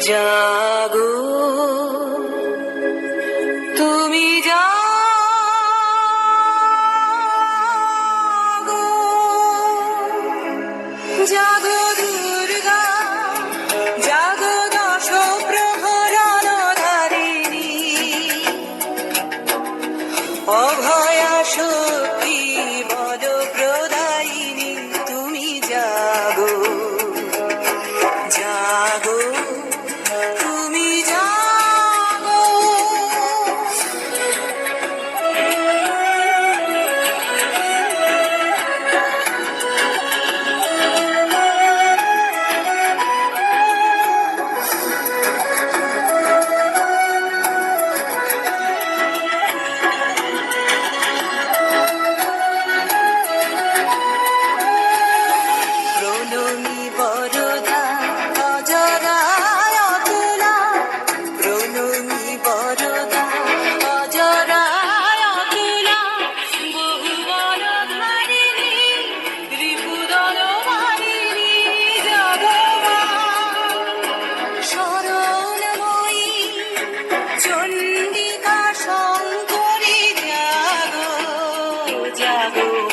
জাগো। তুমি জাগো। জাগো দুর্গা জাগো দশ প্রহরণ ধারিণী অভয়াসুর Santiago.